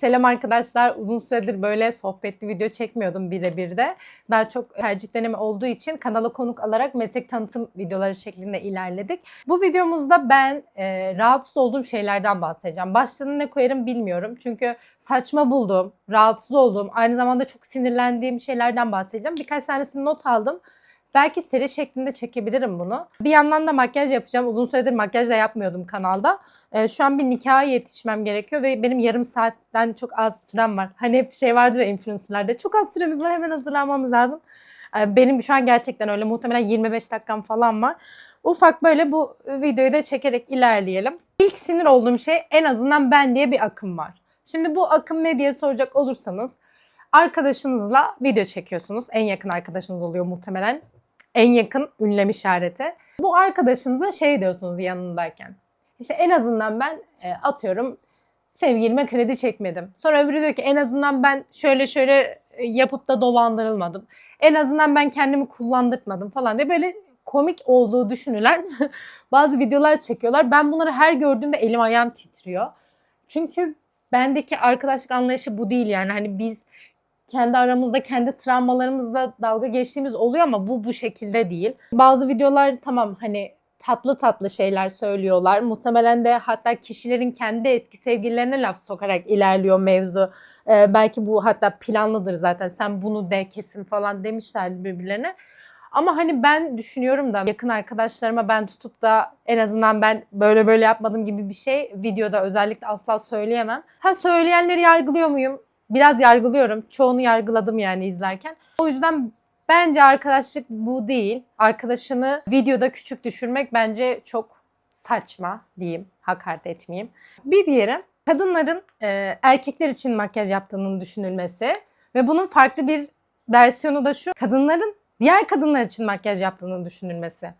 Selam arkadaşlar. Uzun süredir böyle sohbetli video çekmiyordum birebir de. Daha çok tercih dönemi olduğu için kanala konuk alarak meslek tanıtım videoları şeklinde ilerledik. Bu videomuzda ben e, rahatsız olduğum şeylerden bahsedeceğim. Başlığını ne koyarım bilmiyorum. Çünkü saçma bulduğum, rahatsız olduğum, aynı zamanda çok sinirlendiğim şeylerden bahsedeceğim. Birkaç tanesini not aldım. Belki seri şeklinde çekebilirim bunu. Bir yandan da makyaj yapacağım. Uzun süredir makyaj da yapmıyordum kanalda. Ee, şu an bir nikaha yetişmem gerekiyor ve benim yarım saatten çok az sürem var. Hani hep şey vardır ya influencerlarda. Çok az süremiz var hemen hazırlanmamız lazım. Ee, benim şu an gerçekten öyle. Muhtemelen 25 dakikam falan var. Ufak böyle bu videoyu da çekerek ilerleyelim. İlk sinir olduğum şey en azından ben diye bir akım var. Şimdi bu akım ne diye soracak olursanız arkadaşınızla video çekiyorsunuz. En yakın arkadaşınız oluyor muhtemelen. En yakın ünlem işareti. Bu arkadaşınıza şey diyorsunuz yanındayken. İşte en azından ben e, atıyorum sevgilime kredi çekmedim. Sonra öbürü diyor ki en azından ben şöyle şöyle e, yapıp da dolandırılmadım. En azından ben kendimi kullandırtmadım falan diye böyle komik olduğu düşünülen bazı videolar çekiyorlar. Ben bunları her gördüğümde elim ayağım titriyor. Çünkü bendeki arkadaşlık anlayışı bu değil yani. Hani biz kendi aramızda kendi travmalarımızla dalga geçtiğimiz oluyor ama bu bu şekilde değil. Bazı videolar tamam hani tatlı tatlı şeyler söylüyorlar. Muhtemelen de hatta kişilerin kendi eski sevgililerine laf sokarak ilerliyor mevzu. Ee, belki bu hatta planlıdır zaten. Sen bunu de kesin falan demişler birbirlerine. Ama hani ben düşünüyorum da yakın arkadaşlarıma ben tutup da en azından ben böyle böyle yapmadım gibi bir şey videoda özellikle asla söyleyemem. Ha söyleyenleri yargılıyor muyum? Biraz yargılıyorum. Çoğunu yargıladım yani izlerken. O yüzden bence arkadaşlık bu değil. Arkadaşını videoda küçük düşürmek bence çok saçma diyeyim. Hakaret etmeyeyim. Bir diğeri kadınların e, erkekler için makyaj yaptığının düşünülmesi ve bunun farklı bir versiyonu da şu. Kadınların diğer kadınlar için makyaj yaptığının düşünülmesi.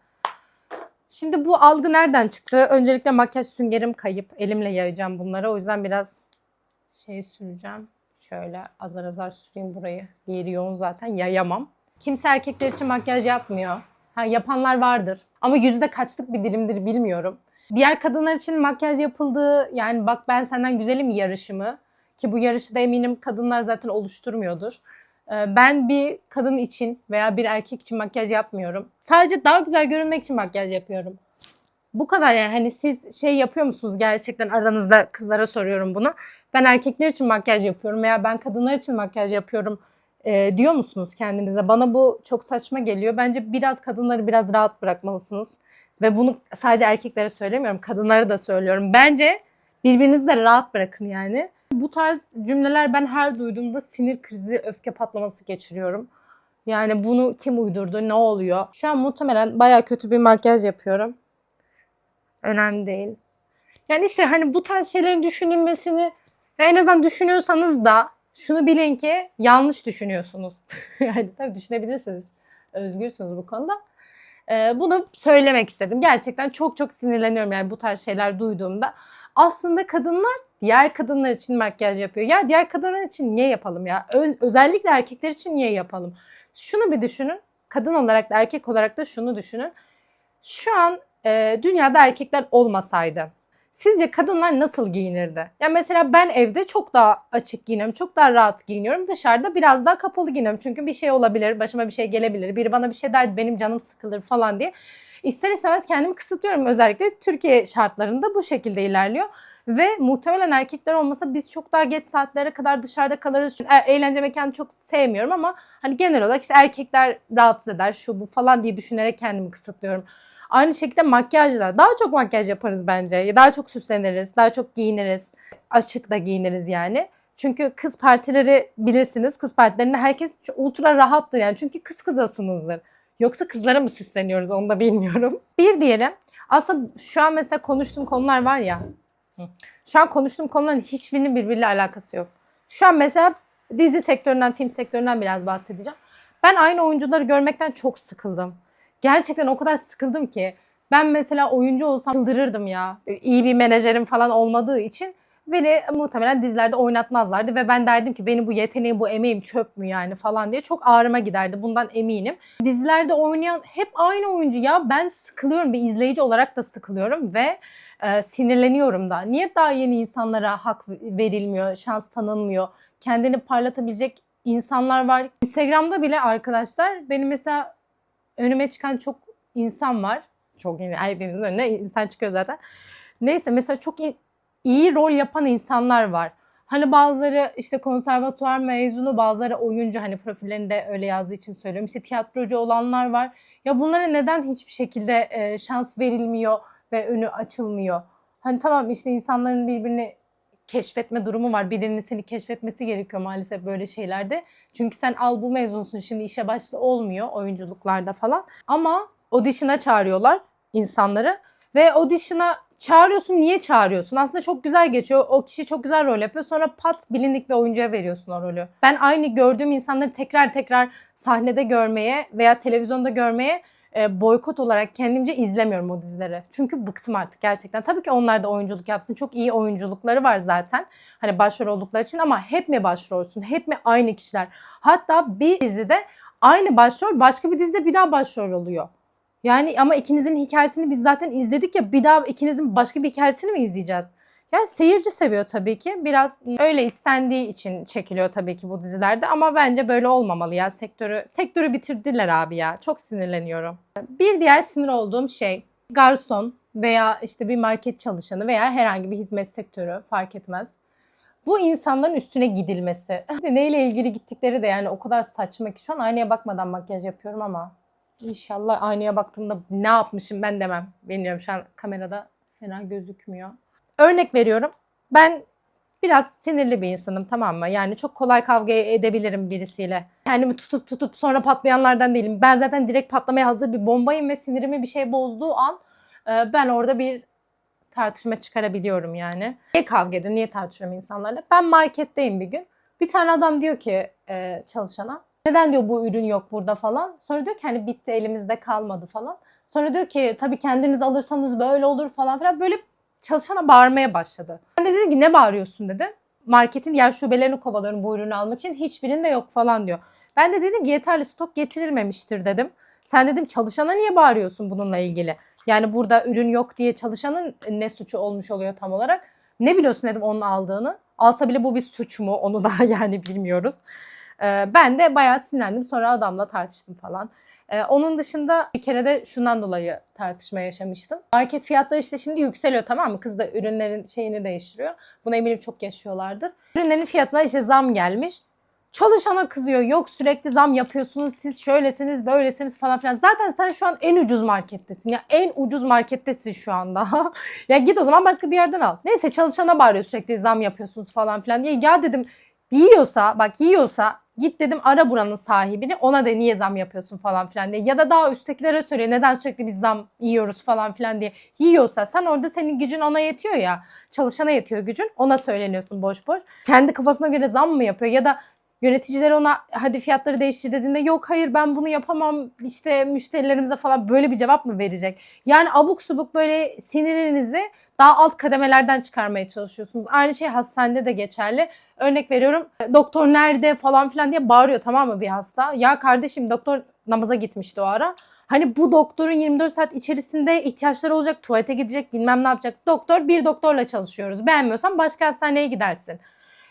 Şimdi bu algı nereden çıktı? Öncelikle makyaj süngerim kayıp. Elimle yayacağım bunları. O yüzden biraz şey süreceğim. Şöyle azar azar süreyim burayı. Diğeri yoğun zaten yayamam. Kimse erkekler için makyaj yapmıyor. Ha, yapanlar vardır. Ama yüzde kaçlık bir dilimdir bilmiyorum. Diğer kadınlar için makyaj yapıldığı yani bak ben senden güzelim yarışımı ki bu yarışı da eminim kadınlar zaten oluşturmuyordur. Ee, Ben bir kadın için veya bir erkek için makyaj yapmıyorum. Sadece daha güzel görünmek için makyaj yapıyorum. Bu kadar yani hani siz şey yapıyor musunuz gerçekten aranızda kızlara soruyorum bunu. Ben erkekler için makyaj yapıyorum veya ben kadınlar için makyaj yapıyorum e, diyor musunuz kendinize? Bana bu çok saçma geliyor. Bence biraz kadınları biraz rahat bırakmalısınız. Ve bunu sadece erkeklere söylemiyorum, kadınlara da söylüyorum. Bence birbirinizi de rahat bırakın yani. Bu tarz cümleler ben her duyduğumda sinir krizi, öfke patlaması geçiriyorum. Yani bunu kim uydurdu, ne oluyor? Şu an muhtemelen baya kötü bir makyaj yapıyorum. Önemli değil. Yani işte hani bu tarz şeylerin düşünülmesini en azından düşünüyorsanız da şunu bilin ki yanlış düşünüyorsunuz. yani tabii düşünebilirsiniz. Özgürsünüz bu konuda. Ee, bunu söylemek istedim. Gerçekten çok çok sinirleniyorum yani bu tarz şeyler duyduğumda. Aslında kadınlar diğer kadınlar için makyaj yapıyor. Ya diğer kadınlar için niye yapalım ya? Ö- özellikle erkekler için niye yapalım? Şunu bir düşünün. Kadın olarak da erkek olarak da şunu düşünün. Şu an e, dünyada erkekler olmasaydı Sizce kadınlar nasıl giyinirdi? Ya mesela ben evde çok daha açık giyiniyorum, çok daha rahat giyiniyorum. Dışarıda biraz daha kapalı giyiniyorum. Çünkü bir şey olabilir, başıma bir şey gelebilir. Biri bana bir şey der, benim canım sıkılır falan diye. İster istemez kendimi kısıtlıyorum. Özellikle Türkiye şartlarında bu şekilde ilerliyor. Ve muhtemelen erkekler olmasa biz çok daha geç saatlere kadar dışarıda kalırız. E- Eğlence mekanı çok sevmiyorum ama hani genel olarak işte erkekler rahatsız eder şu bu falan diye düşünerek kendimi kısıtlıyorum. Aynı şekilde makyajla daha çok makyaj yaparız bence. Daha çok süsleniriz, daha çok giyiniriz. Açık da giyiniriz yani. Çünkü kız partileri bilirsiniz. Kız partilerinde herkes ultra rahattır yani. Çünkü kız kızasınızdır. Yoksa kızlara mı süsleniyoruz onu da bilmiyorum. Bir diğeri aslında şu an mesela konuştuğum konular var ya. Şu an konuştuğum konuların hiçbirinin birbiriyle alakası yok. Şu an mesela dizi sektöründen, film sektöründen biraz bahsedeceğim. Ben aynı oyuncuları görmekten çok sıkıldım. Gerçekten o kadar sıkıldım ki. Ben mesela oyuncu olsam çıldırırdım ya. İyi bir menajerim falan olmadığı için beni muhtemelen dizilerde oynatmazlardı ve ben derdim ki benim bu yeteneğim, bu emeğim çöp mü yani falan diye çok ağrıma giderdi. Bundan eminim. Dizilerde oynayan hep aynı oyuncu ya ben sıkılıyorum bir izleyici olarak da sıkılıyorum ve e, sinirleniyorum da. Niye daha yeni insanlara hak verilmiyor, şans tanınmıyor? Kendini parlatabilecek insanlar var. Instagram'da bile arkadaşlar benim mesela önüme çıkan çok insan var. Çok yeni hepimizin önüne insan çıkıyor zaten. Neyse mesela çok iyi, iyi rol yapan insanlar var. Hani bazıları işte konservatuvar mezunu, bazıları oyuncu hani profillerinde öyle yazdığı için söylüyorum. İşte tiyatrocu olanlar var. Ya bunlara neden hiçbir şekilde e, şans verilmiyor ve önü açılmıyor? Hani tamam işte insanların birbirini keşfetme durumu var. Birinin seni keşfetmesi gerekiyor maalesef böyle şeylerde. Çünkü sen al bu mezunsun şimdi işe başla olmuyor oyunculuklarda falan. Ama audition'a çağırıyorlar insanları ve audition'a çağırıyorsun. Niye çağırıyorsun? Aslında çok güzel geçiyor. O kişi çok güzel rol yapıyor. Sonra pat bilindik bir oyuncuya veriyorsun o rolü. Ben aynı gördüğüm insanları tekrar tekrar sahnede görmeye veya televizyonda görmeye e, boykot olarak kendimce izlemiyorum o dizileri. Çünkü bıktım artık gerçekten. Tabii ki onlar da oyunculuk yapsın. Çok iyi oyunculukları var zaten. Hani başrol oldukları için ama hep mi başrolsün? Hep mi aynı kişiler? Hatta bir dizide aynı başrol başka bir dizide bir daha başrol oluyor. Yani ama ikinizin hikayesini biz zaten izledik ya bir daha ikinizin başka bir hikayesini mi izleyeceğiz? Yani seyirci seviyor tabii ki. Biraz öyle istendiği için çekiliyor tabii ki bu dizilerde ama bence böyle olmamalı ya sektörü. Sektörü bitirdiler abi ya. Çok sinirleniyorum. Bir diğer sinir olduğum şey garson veya işte bir market çalışanı veya herhangi bir hizmet sektörü fark etmez. Bu insanların üstüne gidilmesi. Neyle ilgili gittikleri de yani o kadar saçma ki şu an aynaya bakmadan makyaj yapıyorum ama İnşallah aynaya baktığımda ne yapmışım ben demem. Bilmiyorum şu an kamerada fena gözükmüyor. Örnek veriyorum. Ben biraz sinirli bir insanım tamam mı? Yani çok kolay kavga edebilirim birisiyle. Kendimi tutup tutup sonra patlayanlardan değilim. Ben zaten direkt patlamaya hazır bir bombayım ve sinirimi bir şey bozduğu an e, ben orada bir tartışma çıkarabiliyorum yani. Niye kavga ediyorum, niye tartışıyorum insanlarla? Ben marketteyim bir gün. Bir tane adam diyor ki e, çalışana neden diyor bu ürün yok burada falan. Sonra diyor ki hani bitti elimizde kalmadı falan. Sonra diyor ki tabii kendiniz alırsanız böyle olur falan filan. Böyle çalışana bağırmaya başladı. Ben de dedim ki ne bağırıyorsun dedi. Marketin diğer şubelerini kovalıyorum bu ürünü almak için. Hiçbirinde yok falan diyor. Ben de dedim ki yeterli stok getirilmemiştir dedim. Sen dedim çalışana niye bağırıyorsun bununla ilgili? Yani burada ürün yok diye çalışanın ne suçu olmuş oluyor tam olarak? Ne biliyorsun dedim onun aldığını. Alsa bile bu bir suç mu onu da yani bilmiyoruz. Ben de bayağı sinirlendim. Sonra adamla tartıştım falan. Ee, onun dışında bir kere de şundan dolayı tartışma yaşamıştım. Market fiyatları işte şimdi yükseliyor tamam mı? Kız da ürünlerin şeyini değiştiriyor. Bunu eminim çok yaşıyorlardır. Ürünlerin fiyatına işte zam gelmiş. Çalışana kızıyor. Yok sürekli zam yapıyorsunuz. Siz şöylesiniz, böylesiniz falan filan. Zaten sen şu an en ucuz markettesin. Ya en ucuz markettesin şu anda. ya git o zaman başka bir yerden al. Neyse çalışana bağırıyor sürekli zam yapıyorsunuz falan filan diye. Ya dedim yiyorsa bak yiyorsa Git dedim ara buranın sahibini ona de niye zam yapıyorsun falan filan diye. Ya da daha üsttekilere söyle neden sürekli biz zam yiyoruz falan filan diye. Yiyorsa sen orada senin gücün ona yetiyor ya. Çalışana yetiyor gücün ona söyleniyorsun boş boş. Kendi kafasına göre zam mı yapıyor ya da yöneticiler ona hadi fiyatları değiştir dediğinde yok hayır ben bunu yapamam işte müşterilerimize falan böyle bir cevap mı verecek? Yani abuk subuk böyle sinirinizi daha alt kademelerden çıkarmaya çalışıyorsunuz. Aynı şey hastanede de geçerli. Örnek veriyorum doktor nerede falan filan diye bağırıyor tamam mı bir hasta. Ya kardeşim doktor namaza gitmişti o ara. Hani bu doktorun 24 saat içerisinde ihtiyaçları olacak, tuvalete gidecek, bilmem ne yapacak. Doktor bir doktorla çalışıyoruz. Beğenmiyorsan başka hastaneye gidersin.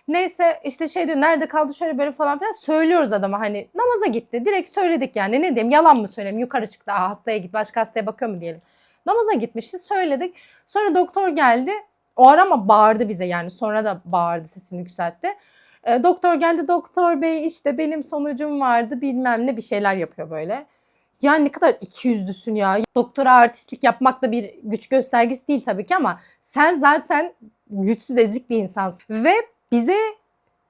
Neyse işte şey diyor nerede kaldı şöyle böyle falan filan söylüyoruz adama hani namaza gitti. Direkt söyledik yani ne diyeyim yalan mı söyleyeyim yukarı çıktı Aa, hastaya git başka hastaya bakıyor mu diyelim. Namaza gitmişti söyledik. Sonra doktor geldi o ara ama bağırdı bize yani sonra da bağırdı sesini yükseltti. E, doktor geldi doktor bey işte benim sonucum vardı bilmem ne bir şeyler yapıyor böyle. Ya ne kadar ikiyüzlüsün ya. Doktora artistlik yapmak da bir güç göstergesi değil tabii ki ama sen zaten güçsüz ezik bir insansın. Ve bize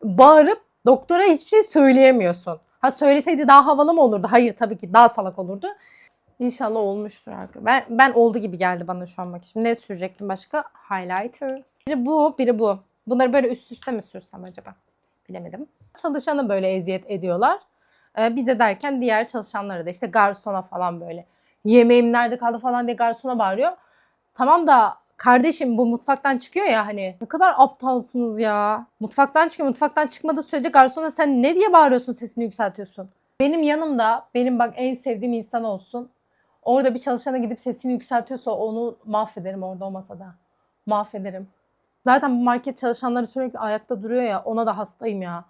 bağırıp doktora hiçbir şey söyleyemiyorsun. Ha söyleseydi daha havalı mı olurdu? Hayır tabii ki daha salak olurdu. İnşallah olmuştur arkadaşlar. Ben, ben oldu gibi geldi bana şu an bak. Şimdi ne sürecektim başka? Highlighter. Biri bu, biri bu. Bunları böyle üst üste mi sürsem acaba? Bilemedim. Çalışanı böyle eziyet ediyorlar. Ee, bize derken diğer çalışanlara da işte garsona falan böyle. Yemeğim nerede kaldı falan diye garsona bağırıyor. Tamam da Kardeşim bu mutfaktan çıkıyor ya hani. Ne kadar aptalsınız ya. Mutfaktan çıkıyor. Mutfaktan çıkmadığı sürece garsona sen ne diye bağırıyorsun sesini yükseltiyorsun. Benim yanımda benim bak en sevdiğim insan olsun. Orada bir çalışana gidip sesini yükseltiyorsa onu mahvederim orada o masada. Mahvederim. Zaten bu market çalışanları sürekli ayakta duruyor ya ona da hastayım ya.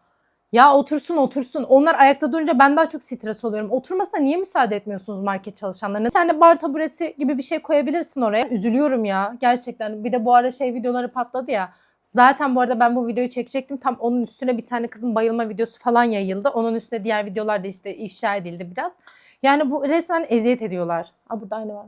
Ya otursun otursun. Onlar ayakta durunca ben daha çok stres oluyorum. Oturmasına niye müsaade etmiyorsunuz market çalışanlarına? Bir tane bar taburesi gibi bir şey koyabilirsin oraya. Üzülüyorum ya gerçekten. Bir de bu ara şey videoları patladı ya. Zaten bu arada ben bu videoyu çekecektim. Tam onun üstüne bir tane kızın bayılma videosu falan yayıldı. Onun üstüne diğer videolar da işte ifşa edildi biraz. Yani bu resmen eziyet ediyorlar. Aa burada aynı var.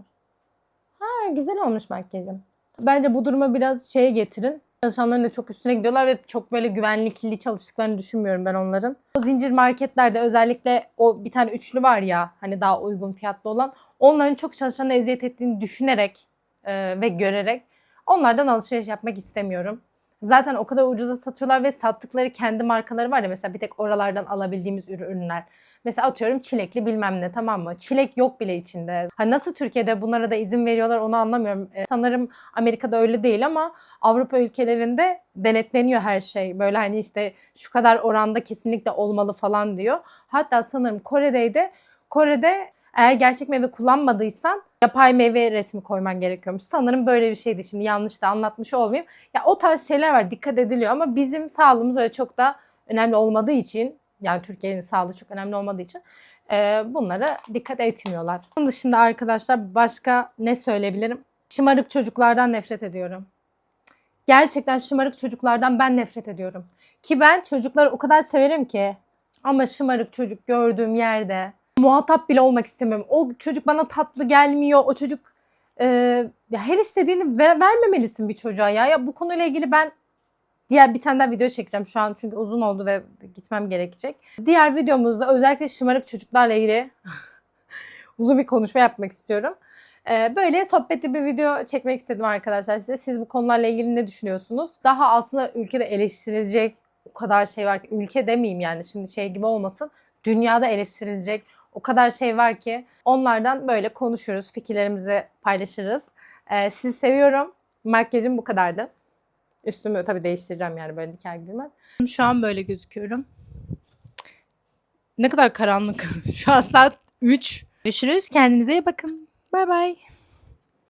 Ha güzel olmuş makyajım. Bence bu duruma biraz şeye getirin. Çalışanların da çok üstüne gidiyorlar ve çok böyle güvenlikli çalıştıklarını düşünmüyorum ben onların. O zincir marketlerde özellikle o bir tane üçlü var ya hani daha uygun fiyatlı olan onların çok çalışanı eziyet ettiğini düşünerek e, ve görerek onlardan alışveriş yapmak istemiyorum. Zaten o kadar ucuza satıyorlar ve sattıkları kendi markaları var ya mesela bir tek oralardan alabildiğimiz ürünler. Mesela atıyorum çilekli bilmem ne tamam mı? Çilek yok bile içinde. Hani nasıl Türkiye'de bunlara da izin veriyorlar onu anlamıyorum. Ee, sanırım Amerika'da öyle değil ama Avrupa ülkelerinde denetleniyor her şey. Böyle hani işte şu kadar oranda kesinlikle olmalı falan diyor. Hatta sanırım Kore'deydi. Kore'de eğer gerçek meyve kullanmadıysan yapay meyve resmi koyman gerekiyormuş. Sanırım böyle bir şeydi şimdi yanlış da anlatmış olmayayım. Ya o tarz şeyler var dikkat ediliyor ama bizim sağlığımız öyle çok da önemli olmadığı için yani Türkiye'nin sağlığı çok önemli olmadığı için e, bunlara dikkat etmiyorlar. Bunun dışında arkadaşlar başka ne söyleyebilirim? Şımarık çocuklardan nefret ediyorum. Gerçekten şımarık çocuklardan ben nefret ediyorum. Ki ben çocukları o kadar severim ki ama şımarık çocuk gördüğüm yerde muhatap bile olmak istemiyorum. O çocuk bana tatlı gelmiyor. O çocuk e, ya her istediğini ver, vermemelisin bir çocuğa ya. Ya bu konuyla ilgili ben diğer bir tane daha video çekeceğim şu an çünkü uzun oldu ve gitmem gerekecek. Diğer videomuzda özellikle şımarık çocuklarla ilgili uzun bir konuşma yapmak istiyorum. Ee, böyle sohbetli bir video çekmek istedim arkadaşlar size. Siz bu konularla ilgili ne düşünüyorsunuz? Daha aslında ülkede eleştirilecek o kadar şey var ki ülke demeyeyim yani şimdi şey gibi olmasın. Dünyada eleştirilecek o kadar şey var ki onlardan böyle konuşuruz, fikirlerimizi paylaşırız. Ee, sizi seviyorum. Makyajım bu kadardı. Üstümü tabii değiştireceğim yani böyle diker gidilmez. Şu an böyle gözüküyorum. Ne kadar karanlık. Şu an saat 3. Görüşürüz. Kendinize iyi bakın. Bay bay.